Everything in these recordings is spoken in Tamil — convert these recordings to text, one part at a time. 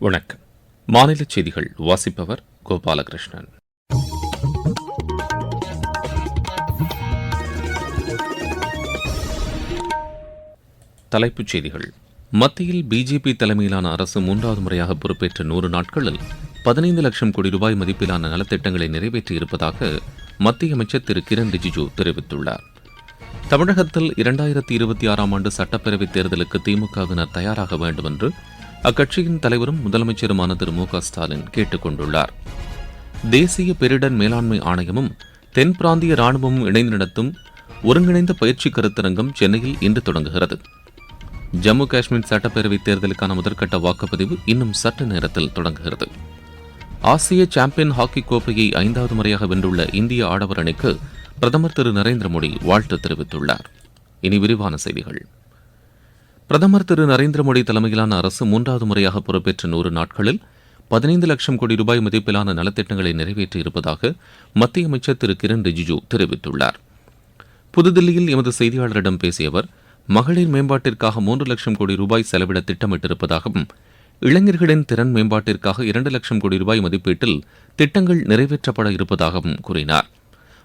வணக்கம். மாநில செய்திகள் வாசிப்பவர் கோபாலகிருஷ்ணன். தலைப்புச் செய்திகள். மத்தியில் பிஜேபி தலைமையிலான அரசு மூன்றாவது முறையாக பொறுப்பேற்ற நூறு நாட்களில் பதினைந்து லட்சம் கோடி ரூபாய் மதிப்பிலான நலத்திட்டங்களை நிறைவேற்றியிருப்பதாக மத்திய அமைச்சர் திரு கிரண் ரிஜிஜூ தெரிவித்துள்ளார். தமிழகத்தில் இரண்டாயிரத்தி இருபத்தி ஆறாம் ஆண்டு சட்டப்பேரவைத் தேர்தலுக்கு திமுகவினர் தயாராக வேண்டும் என்று அக்கட்சியின் தலைவரும் முதலமைச்சருமான திரு மு க ஸ்டாலின் கேட்டுக் கொண்டுள்ளார். தேசிய பேரிடர் மேலாண்மை ஆணையமும் தென் பிராந்திய ராணுவமும் இணைந்து நடத்தும் ஒருங்கிணைந்த பயிற்சி கருத்தரங்கம் சென்னையில் இன்று தொடங்குகிறது. ஜம்மு காஷ்மீர் சட்டப்பேரவைத் தேர்தலுக்கான முதற்கட்ட வாக்குப்பதிவு இன்னும் சற்று நேரத்தில் தொடங்குகிறது. ஆசிய சாம்பியன் ஹாக்கி கோப்பையை ஐந்தாவது முறையாக வென்றுள்ள இந்திய ஆடவர் அணிக்கு பிரதமர் திரு நரேந்திர மோடி வாழ்த்து தெரிவித்துள்ளார். இனி விரிவான செய்திகள். பிரதமர் திரு நரேந்திர மோடி தலைமையிலான அரசு மூன்றாவது முறையாக பொறுப்பேற்ற நூறு நாட்களில் பதினைந்து லட்சம் கோடி ரூபாய் மதிப்பிலான நலத்திட்டங்களை நிறைவேற்றியிருப்பதாக மத்திய அமைச்சர் திரு கிரண் ரிஜிஜு தெரிவித்துள்ளார். புதுதில்லியில் எமது செய்தியாளரிடம் பேசிய அவர் மகளிர் மேம்பாட்டிற்காக மூன்று லட்சம் கோடி ரூபாய் செலவிட திட்டமிட்டிருப்பதாகவும் இளைஞர்களின் திறன் மேம்பாட்டிற்காக இரண்டு லட்சம் கோடி ரூபாய் மதிப்பீட்டில் திட்டங்கள் நிறைவேற்றப்பட இருப்பதாகவும் கூறினார்.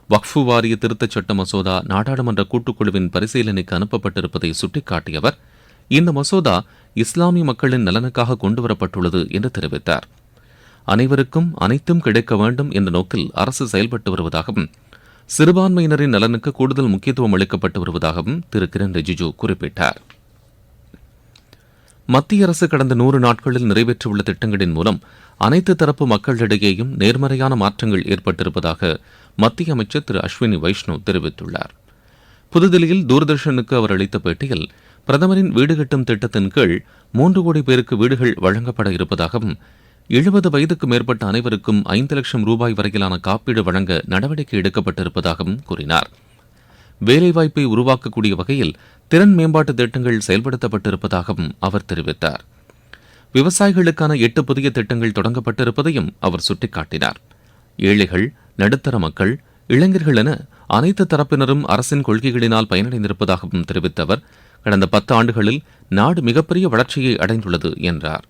வக்ஃபு வாரிய திருத்தச் சட்ட மசோதா நாடாளுமன்ற கூட்டுக்குழுவின் பரிசீலனைக்கு அனுப்பப்பட்டிருப்பதை சுட்டிக்காட்டிய அவர் இந்த மசோதா இஸ்லாமிய மக்களின் நலனுக்காக கொண்டுவரப்பட்டுள்ளது என்று தெரிவித்தார். அனைவருக்கும் அனைத்தும் கிடைக்க வேண்டும் என்ற நோக்கில் அரசு செயல்பட்டு வருவதாகவும் சிறுபான்மையினரின் நலனுக்கு கூடுதல் முக்கியத்துவம் அளிக்கப்பட்டு வருவதாகவும் திரு. கிரண் ரிஜிஜூ குறிப்பிட்டார். மத்திய அரசு கடந்த நூறு நாட்களில் நிறைவேற்றியுள்ள திட்டங்களின் மூலம் அனைத்து தரப்பு மக்களிடையேயும் நேர்மறையான மாற்றங்கள் ஏற்பட்டிருப்பதாக மத்திய அமைச்சர் திரு. அஸ்வினி வைஷ்ணவ் தெரிவித்துள்ளார். புதுதில்லியில் தூர்தர்ஷனுக்கு அவர் அளித்த பேட்டியில் பிரதமரின் வீடு கட்டும் திட்டத்தின் கீழ் மூன்று கோடி பேருக்கு வீடுகள் வழங்கப்பட இருப்பதாகவும் எழுபது வயதுக்கு மேற்பட்ட அனைவருக்கும் ஐந்து லட்சம் ரூபாய் வரையிலான காப்பீடு வழங்க நடவடிக்கை எடுக்கப்பட்டிருப்பதாகவும் கூறினார். வேலைவாய்ப்பை உருவாக்கக்கூடிய வகையில் திறன் மேம்பாட்டு திட்டங்கள் செயல்படுத்தப்பட்டிருப்பதாகவும் அவர் தெரிவித்தார். விவசாயிகளுக்கான எட்டு புதிய திட்டங்கள் தொடங்கப்பட்டிருப்பதையும் அவர் சுட்டிக்காட்டினார். ஏழைகள் நடுத்தர மக்கள் இளைஞர்கள் என அனைத்து தரப்பினரும் அரசின் கொள்கைகளினால் பயனடைந்திருப்பதாகவும் தெரிவித்த அவர் கடந்த பத்து ஆண்டுகளில் நாடு மிகப்பெரிய வளர்ச்சியை அடைந்துள்ளது என்றார்.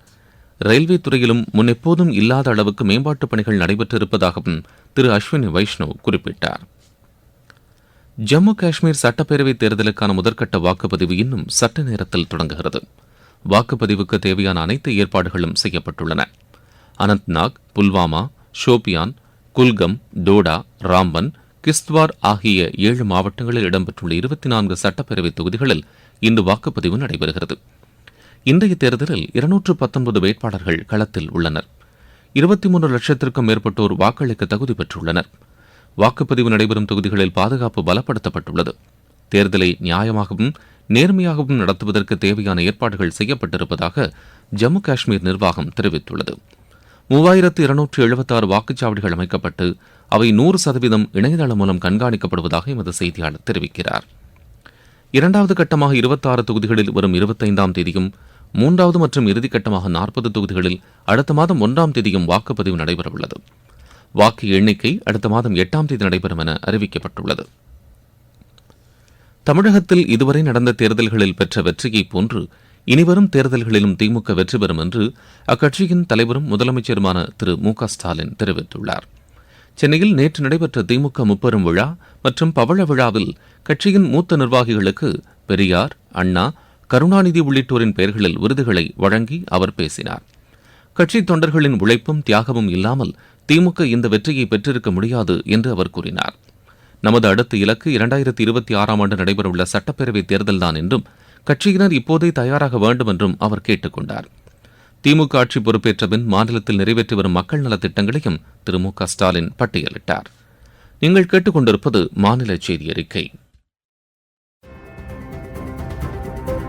ரயில்வே துறையிலும் முன்னெப்போதும் இல்லாத அளவுக்கு மேம்பாட்டுப் பணிகள் நடைபெற்றிருப்பதாகவும் திரு அஸ்வினி வைஷ்ணவ் குறிப்பிட்டார். ஜம்மு காஷ்மீர் சட்டப்பேரவைத் தேர்தலுக்கான முதற்கட்ட வாக்குப்பதிவு இன்னும் சற்று நேரத்தில் தொடங்குகிறது. வாக்குப்பதிவுக்கு தேவையான அனைத்து ஏற்பாடுகளும் செய்யப்பட்டுள்ளன. அனந்த்நாக் புல்வாமா ஷோபியான் குல்கம் டோடா ராம்பன் கிஸ்த்வார் ஆகிய ஏழு மாவட்டங்களில் இடம்பெற்றுள்ள இருபத்தி நான்கு சட்டப்பேரவை தொகுதிகளில் இன்று வாக்குப்பதிவு நடைபெறுகிறது. இன்றைய தேர்தலில் இருநூற்று பத்தொன்பது வேட்பாளர்கள் களத்தில் உள்ளனர். இருபத்தி மூன்று லட்சத்திற்கும் மேற்பட்டோர் வாக்களிக்க தகுதி பெற்றுள்ளனர். வாக்குப்பதிவு நடைபெறும் தொகுதிகளில் பாதுகாப்பு பலப்படுத்தப்பட்டுள்ளது. தேர்தலை நியாயமாகவும் நேர்மையாகவும் நடத்துவதற்கு தேவையான ஏற்பாடுகள் செய்யப்பட்டிருப்பதாக ஜம்மு காஷ்மீர் நிர்வாகம் தெரிவித்துள்ளது. மூவாயிரத்து இருநூற்று எழுபத்தாறு வாக்குச்சாவடிகள் அமைக்கப்பட்டு அவை நூறு சதவீதம் இணையதளம் மூலம் கண்காணிக்கப்படுவதாக எமது செய்தியாளர் தெரிவிக்கிறார். இரண்டாவது கட்டமாக இருபத்தாறு தொகுதிகளில் வரும் இருபத்தைந்தாம் தேதியும் மூன்றாவது மற்றும் இறுதிக்கட்டமாக நாற்பது தொகுதிகளில் அடுத்த மாதம் ஒன்றாம் தேதியும் வாக்குப்பதிவு நடைபெறவுள்ளது. வாக்கு எண்ணிக்கை அடுத்த மாதம் எட்டாம் தேதி நடைபெறும் என அறிவிக்கப்பட்டுள்ளது. தமிழகத்தில் இதுவரை நடந்த தேர்தல்களில் பெற்ற வெற்றியைப் போன்று இனிவரும் தேர்தல்களிலும் திமுக வெற்றி பெறும் என்று அக்கட்சியின் தலைவரும் முதலமைச்சருமான திரு மு க ஸ்டாலின் தெரிவித்துள்ளார். சென்னையில் நேற்று நடைபெற்ற திமுக முப்பெரும் விழா மற்றும் பவள விழாவில் கட்சியின் மூத்த நிர்வாகிகளுக்கு பெரியார் அண்ணா கருணாநிதி உள்ளிட்டோரின் பெயர்களில் விருதுகளை வழங்கி அவர் பேசினார். கட்சி தொண்டர்களின் உழைப்பும் தியாகமும் இல்லாமல் திமுக இந்த வெற்றியை பெற்றிருக்க முடியாது என்று அவர் கூறினார். நமது அடுத்த இலக்கு இரண்டாயிரத்தி இருபத்தி ஆறாம் ஆண்டு நடைபெறவுள்ள சட்டப்பேரவைத் தேர்தல்தான் என்றும் கட்சியினர் இப்போதே தயாராக வேண்டும் என்றும் அவர் கேட்டுக் கொண்டாா் திமுக ஆட்சி பொறுப்பேற்ற பின் மாநிலத்தில் நிறைவேற்றி வரும் மக்கள் நலத்திட்டங்களையும் திரு மு க ஸ்டாலின் பட்டியலிட்டார். நீங்கள் கேட்டுக்கொண்டிருப்பது மாநில செய்தி அறிக்கை.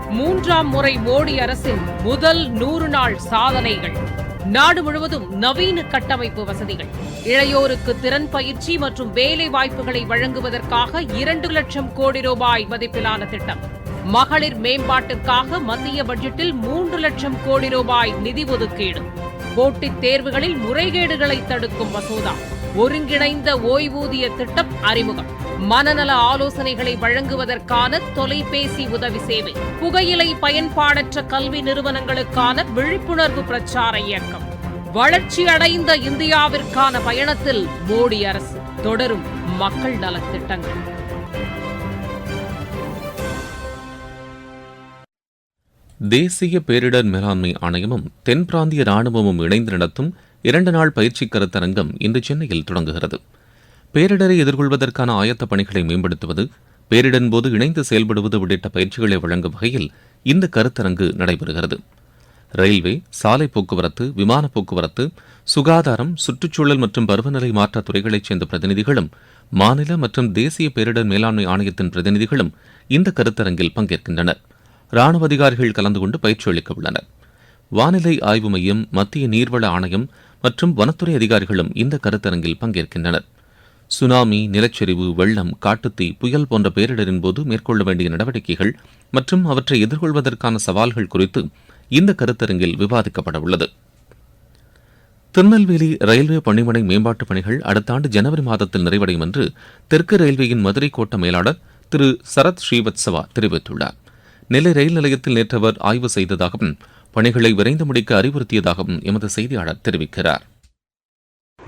மூன்றாம் முறை மோடி அரசின் முதல் நூறு நாள் சாதனைகள். நாடு முழுவதும் நவீன கட்டமைப்பு வசதிகள். இளையோருக்கு திறன் பயிற்சி மற்றும் வேலை வாய்ப்புகளை வழங்குவதற்காக இரண்டு லட்சம் கோடி ரூபாய் மதிப்பிலான திட்டம். மகளிர் மேம்பாட்டிற்காக மத்திய பட்ஜெட்டில் மூன்று லட்சம் கோடி ரூபாய் நிதி ஒதுக்கீடு. போட்டித் தேர்வுகளில் முறைகேடுகளை தடுக்கும் மசோதா. ஒருங்கிணைந்த ஓய்வூதிய திட்டம் அறிமுகம். மனநல ஆலோசனைகளை வழங்குவதற்கான தொலைபேசி உதவி சேவை. புகையிலை பயன்பாடற்ற கல்வி நிறுவனங்களுக்கான விழிப்புணர்வு பிரச்சார இயக்கம். வளர்ச்சியடைந்த இந்தியாவிற்கான பயணத்தில் மோடி அரசு. தொடரும் மக்கள் நலத் தேசிய பேரிடர் மேலாண்மை ஆணையமும் தென் பிராந்திய ராணுவமும் இணைந்து நடத்தும் இரண்டு நாள் பயிற்சி கருத்தரங்கம் இன்று சென்னையில் தொடங்குகிறது. பேரிடரை எதிர்கொள்வதற்கான ஆயத்த பணிகளை மேம்படுத்துவது பேரிடரின் போது இணைந்து செயல்படுவது உள்ளிட்ட பயிற்சிகளை வழங்கும் வகையில் இந்த கருத்தரங்கு நடைபெறுகிறது. ரயில்வே சாலை போக்குவரத்து விமான போக்குவரத்து சுகாதாரம் சுற்றுச்சூழல் மற்றும் பருவநிலை மாற்ற துறைகளைச் சேர்ந்த பிரதிநிதிகளும் மாநில மற்றும் தேசிய பேரிடர் மேலாண்மை ஆணையத்தின் பிரதிநிதிகளும் இந்த கருத்தரங்கில் பங்கேற்கின்றனர். ராணுவ அதிகாரிகள் கலந்து கொண்டு பயிற்சி அளிக்க உள்ளனர் வானிலை ஆய்வு மையம் மத்திய நீர்வள ஆணையம் மற்றும் வனத்துறை அதிகாரிகளும் இந்த கருத்தரங்கில் பங்கேற்கின்றனர். சுனாமி நிலச்சரிவு வெள்ளம் காட்டுத்தீ புயல் போன்ற பேரிடரின் போது மேற்கொள்ள வேண்டிய நடவடிக்கைகள் மற்றும் அவற்றை எதிர்கொள்வதற்கான சவால்கள் குறித்து இந்த கருத்தரங்கில் விவாதிக்கப்பட உள்ளது. திருநெல்வேலி ரயில்வே பணிமனை மேம்பாட்டுப் பணிகள் அடுத்த ஆண்டு ஜனவரி மாதத்தில் நிறைவடையும் என்று தெற்கு ரயில்வேயின் மதுரை கோட்ட மேலாளர் திரு சரத் ஸ்ரீவத்சவா தெரிவித்துள்ளார். நெல்லை ரயில் நிலையத்தில் நேற்று அவர் ஆய்வு செய்ததாகவும் பணிகளை விரைந்து முடிக்க அறிவுறுத்தியதாகவும் எமது செய்தியாளர் தெரிவிக்கிறார்.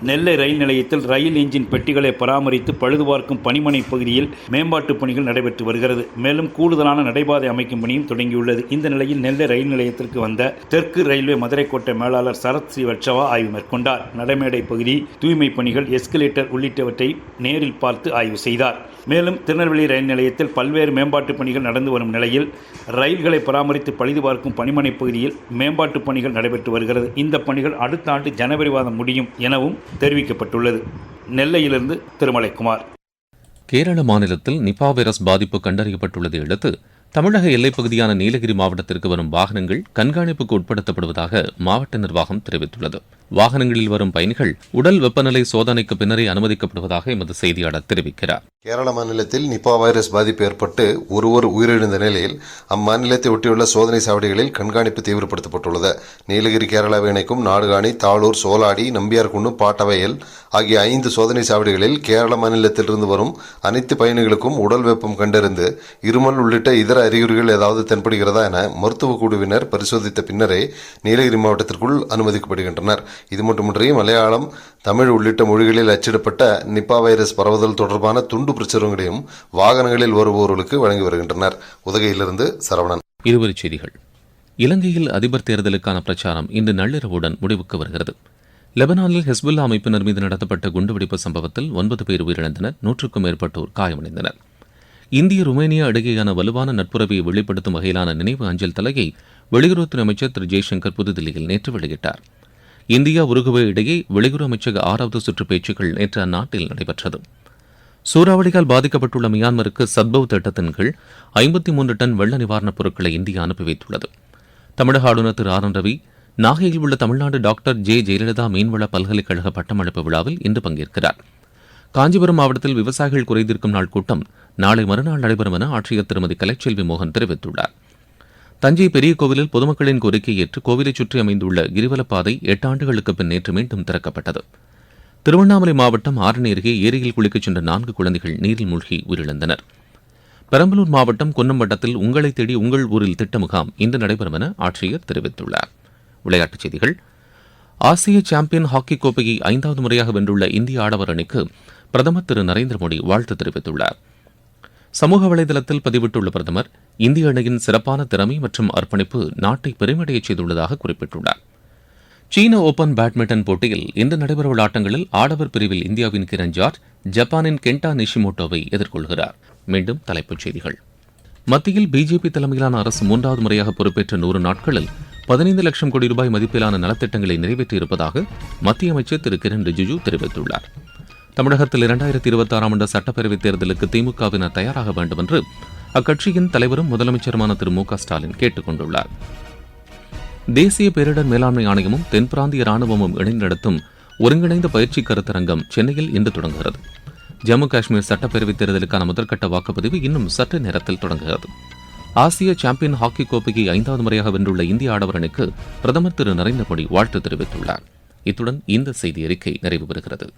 நெல்லை ரயில் நிலையத்தில் ரயில் என்ஜின் பெட்டிகளை பராமரித்து பழுதுபார்க்கும் பணிமனை பகுதியில் மேம்பாட்டு பணிகள் நடைபெற்று வருகிறது. மேலும் கூடுதலான நடைபாதை அமைக்கும் பணியும் தொடங்கியுள்ளது. இந்த நிலையில் நெல்லை ரயில் நிலையத்திற்கு வந்த தெற்கு ரயில்வே மதுரை கோட்டை மேலாளர் சரத் ஸ்ரீவட்சவா ஆய்வு மேற்கொண்டார். நடைமேடை பகுதி தூய்மை பணிகள் எஸ்கலேட்டர் உள்ளிட்டவற்றை நேரில் பார்த்து ஆய்வு செய்தார். மேலும் திருநெல்வேலி ரயில் நிலையத்தில் பல்வேறு மேம்பாட்டு பணிகள் நடந்து வரும் நிலையில் ரயில்களை பராமரித்து பழுது பார்க்கும் பணிமனை பகுதியில் மேம்பாட்டுப் பணிகள் நடைபெற்று வருகிறது. இந்த பணிகள் அடுத்த ஆண்டு ஜனவரி மாதம் முடியும் எனவும் தெரிவிக்கப்பட்டுள்ளது. நெல்லையிலிருந்து திருமலைக்குமார். கேரள மாநிலத்தில் நிபா வைரஸ் பாதிப்பு கண்டறியப்பட்டுள்ளதை அடுத்து தமிழக எல்லைப்பகுதியான நீலகிரி மாவட்டத்திற்கு வரும் வாகனங்கள் கண்காணிப்புக்கு உட்படுத்தப்படுவதாக மாவட்ட நிர்வாகம் தெரிவித்துள்ளது. வாகனங்களில் வரும் பயணிகள் உடல் வெப்பநிலை சோதனைக்கு பின்னரே அனுமதிக்கப்படுவதாக எமது செய்தியாளர் தெரிவிக்கிறார். கேரள மாநிலத்தில் நிபா வைரஸ் பாதிப்பு ஏற்பட்டு ஒருவர் உயிரிழந்த நிலையில் அம்மாநிலத்தை ஒட்டியுள்ள சோதனை சாவடிகளில் கண்காணிப்பு தீவிரப்படுத்தப்பட்டுள்ளது. நீலகிரி கேரளாவை இணைக்கும் நாடுகாணி தாளூர் சோலாடி நம்பியார்குண்டு பாட்டவயல் ஆகிய ஐந்து சோதனை சாவடிகளில் கேரள மாநிலத்திலிருந்து வரும் அனைத்து பயணிகளுக்கும் உடல் வெப்பம் கண்டறிந்து இருமல் உள்ளிட்ட இதர அறிகுறிகள் ஏதாவது தென்படுகிறதா என மருத்துவ குழுவினர் பரிசோதித்த பின்னரே நீலகிரி மாவட்டத்திற்குள் அனுமதிக்கப்படுகின்றனர். இது மட்டுமின்றி மலையாளம் தமிழ் உள்ளிட்ட மொழிகளில் அச்சிடப்பட்ட நிப்பா வைரஸ் பரவுதல் தொடர்பான துண்டு பிரச்சுரங்களையும் வாகனங்களில் வருபவர்களுக்கு வழங்கி வருகின்றனர். உதகையிலிருந்து சரவணன். இருவரிச் செய்திகள். இலங்கையில் அதிபர் தேர்தலுக்கான பிரச்சாரம் இன்று நள்ளிரவுடன் முடிவுக்கு வருகிறது. லெபனானில் ஹெஸ்புல்லா அமைப்பினர் மீது நடத்தப்பட்ட குண்டுவெடிப்பு சம்பவத்தில் ஒன்பது பேர் உயிரிழந்தனர் நூற்றுக்கும் மேற்பட்டோர் காயமடைந்தனர். இந்திய ருமேனியா இடையேயான வலுவான நட்புறவை வெளிப்படுத்தும் வகையிலான நினைவு அஞ்சல் தலையை வெளியுறவுத்துறை அமைச்சர் திரு ஜெய்சங்கர் புதுதில்லியில் நேற்று வெளியிட்டார். இந்தியா உருகுவே இடையே வெளியுறவு அமைச்சக ஆறாவது சுற்று பேச்சுக்கள் நேற்று அந்நாட்டில் நடைபெற்றது. சூறாவளியால் பாதிக்கப்பட்டுள்ள மியான்மருக்கு சத்பவ் திட்டத்தின் கீழ் ஐம்பத்தி மூன்று டன் வெள்ள நிவாரணப் பொருட்களை இந்தியா அனுப்பி வைத்துள்ளது. தமிழக ஆளுநர் திரு ஆர் என் ரவி நாகையில் உள்ள தமிழ்நாடு டாக்டர் ஜே ஜெயலலிதா மீன்வள பல்கலைக்கழக பட்டமளிப்பு விழாவில் இன்று பங்கேற்கிறார். காஞ்சிபுரம் மாவட்டத்தில் விவசாயிகள் குறைதீர்க்கும் நாள் கூட்டம் நாளை மறுநாள் நடைபெறும் என ஆட்சியர் திருமதி கலைச்செல்வி மோகன் தெரிவித்துள்ளார். தஞ்சை பெரிய கோவிலில் பொதுமக்களின் கோரிக்கையை ஏற்று கோவிலைச் சுற்றி அமைந்துள்ள கிரிவலப்பாதை எட்டு ஆண்டுகளுக்கு பின் நேற்று மீண்டும் திறக்கப்பட்டது. திருவண்ணாமலை மாவட்டம் ஆரணி அருகே ஏரியில் குளிக்கச் சென்ற நான்கு குழந்தைகள் நீரில் மூழ்கி உயிரிழந்தனர். பெரம்பலூர் மாவட்டம் குன்னம் வட்டத்தில் உங்களை தேடி உங்கள் ஊரில் திட்ட முகாம் இன்று நடைபெறும் என ஆட்சியர் தெரிவித்துள்ளார். விளையாட்டுச் செய்திகள். ஆசிய சாம்பியன் ஹாக்கி கோப்பையை ஐந்தாவது முறையாக வென்றுள்ள இந்திய ஆடவர் அணிக்கு பிரதமர் திரு நரேந்திர மோடி வாழ்த்து தெரிவித்துள்ளார். சமூக வலைதளத்தில் பதிவிட்டுள்ள பிரதமர் இந்திய அணியின் சிறப்பான திறமை மற்றும் அர்ப்பணிப்பு நாட்டை பெருமையடையச் செய்துள்ளதாக குறிப்பிட்டுள்ளார். சீன ஓபன் பேட்மிண்டன் போட்டியில் இன்று நடைபெறவுள்ள ஆட்டங்களில் ஆடவர் பிரிவில் இந்தியாவின் கிரண் ஜார்ஜ் ஜப்பானின் கென்டா நிஷிமோட்டோவை எதிர்கொள்கிறார். மீண்டும் தலைப்புச் செய்திகள். மத்தியில் பிஜேபி தலைமையிலான அரசு மூன்றாவது முறையாக பொறுப்பேற்ற நூறு நாட்களில் பதினைந்து லட்சம் கோடி ரூபாய் மதிப்பிலான நலத்திட்டங்களை நிறைவேற்றியிருப்பதாக மத்திய அமைச்சர் திரு கிரண் ரிஜிஜு தெரிவித்துள்ளார். தமிழகத்தில் இரண்டாயிரத்தி இருபத்தி ஆறாம் ஆண்டு சட்டப்பேரவைத் தேர்தலுக்கு திமுகவினர் தயாராக வேண்டும் என்று அக்கட்சியின் தலைவரும் முதலமைச்சருமான திரு மு க ஸ்டாலின் கேட்டுக் கொண்டுள்ளார். தேசிய பேரிடர் மேலாண்மை ஆணையமும் தென் பிராந்திய ராணுவமும் இணைந்து நடத்தும் ஒருங்கிணைந்த பயிற்சி கருத்தரங்கம் சென்னையில் இன்று தொடங்குகிறது. ஜம்மு காஷ்மீர் சட்டப்பேரவைத் தேர்தலுக்கான முதற்கட்ட வாக்குப்பதிவு இன்னும் சற்று நேரத்தில் தொடங்குகிறது. ஆசிய சாம்பியன் ஹாக்கி கோப்பையை ஐந்தாவது முறையாக வென்றுள்ள இந்திய ஆடவர் அணிக்கு பிரதமர் திரு நரேந்திர மோடி வாழ்த்து தெரிவித்துள்ளார். இத்துடன் இந்த செய்தி அறிக்கை நிறைவு பெறுகிறது.